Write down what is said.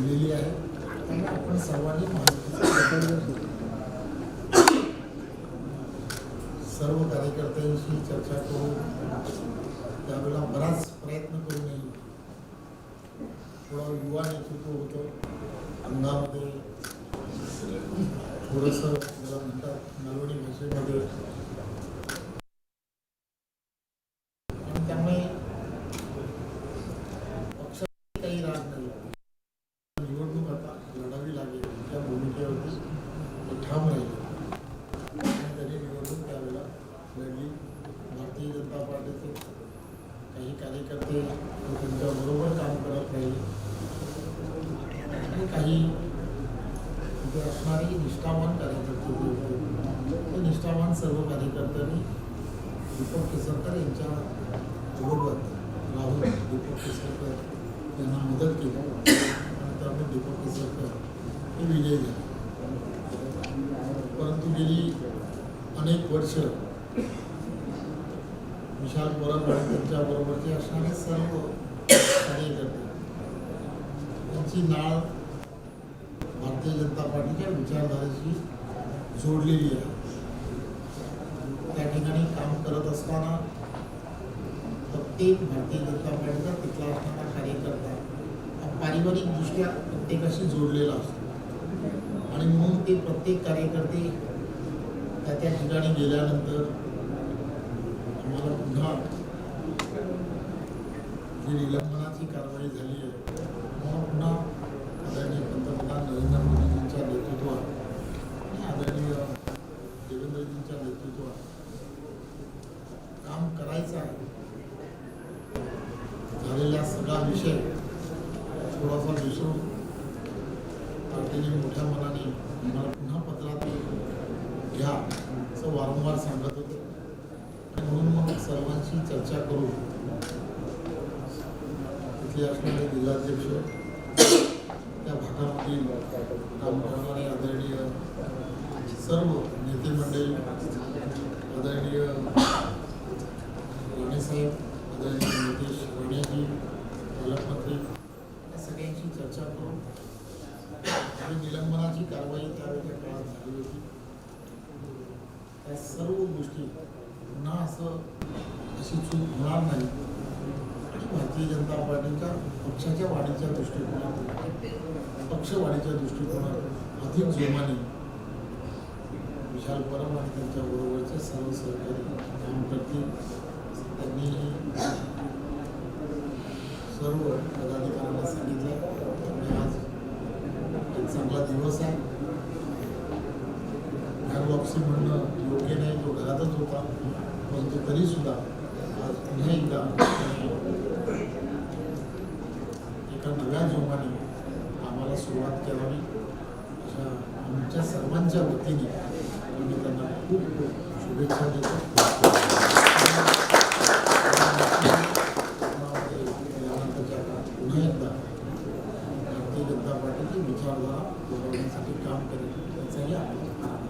दिलेली आहे आणि आपण सर्वांनी माहिती सर्व कार्यकर्त्यांशी चर्चा करून त्यावेळेला बराच प्रयत्न करूनही थोडं युवा नेतृत्व होतं. अंगामध्ये थोडंसं ज्याला म्हणतात नलवणी भाषेमध्ये आणि त्यामुळे पक्ष काही राग नाही निवडणूक आता लढावी लागेल त्या भूमिकेवरती ते ठाम राहिले आणि त्यांनी निवडणूक त्यावेळेला लढली भारतीय जनता पार्टीचे काही कार्यकर्ते त्यांच्याबरोबर काम करत राहिले. आणि काही तिथे असणारे निष्ठावान कार्यकर्ते होते ते निष्ठावान सर्व कार्यकर्त्यांनी दीपक केसरकर यांच्या बरोबर राहून दीपक केसरकर यांना मदत केली. आणि त्यामुळे दीपक केसरकर हे विजयी झाले. गेली अनेक वर्ष विशाल परब आणि त्यांच्याबरोबरचे असणारे सर्व कार्यकर्ते यांची नाळ भारतीय जनता पार्टीच्या विचारधारेशी जोडलेली आहे. त्या ठिकाणी काम करत असताना प्रत्येक भारतीय जनता पार्टीचा तिथला असणारा कार्यकर्ता हा पारिवारिकदृष्ट्या प्रत्येकाशी जोडलेला असतो. आणि म्हणून ते प्रत्येक कार्यकर्ते त्या त्या ठिकाणी गेल्यानंतर आम्हाला पुन्हा जी निलंबनाची कारवाई झाली आहे आम्हाला पुन्हा आदरणीय पंतप्रधान नरेंद्र मोदीजींच्या नेतृत्वात आणि आदरणीय देवेंद्रजींच्या नेतृत्वात काम करायचं आहे. झालेला सगळा विषय थोडासा विसरून पार्टीने मोठ्या मनाने मला असं वारंवार सांगत होते. आणि म्हणून मग सर्वांशी चर्चा करून तिथले असणारे जिल्हाध्यक्ष त्या भागामधील काम करणारे आदरणीय सर्व नेते मंडळी आदरणीय राणेसाहेब आदरणीय नितेश राणेजी पालकमंत्री या सगळ्यांशी चर्चा करून आणि निलंबनाची कारवाई त्यावेळेच्या काळात झाली होती. त्या सर्व गोष्टी पुन्हा असं अशी चूक होणार नाही. आणि भारतीय जनता पार्टीच्या पक्षाच्या वाढीच्या दृष्टिकोनातून पक्षवाढीच्या दृष्टिकोनात अधिक जोमाने विशाल परब आणि त्यांच्याबरोबरचे सर्व सहकारी काम करतील. त्यांनी सर्व पदाधिकारी असं म्हणणं योग्य नाही तो घरातच होता परंतु तरीसुद्धा आज पुन्हा एकदा एका नव्या जोमाने आम्हाला सुरुवात करावी अशा आमच्या सर्वांच्या वतीने आम्ही त्यांना खूप खूप शुभेच्छा देतो. विचारधारा पुरवण्यासाठी काम करेल त्याचाही आपण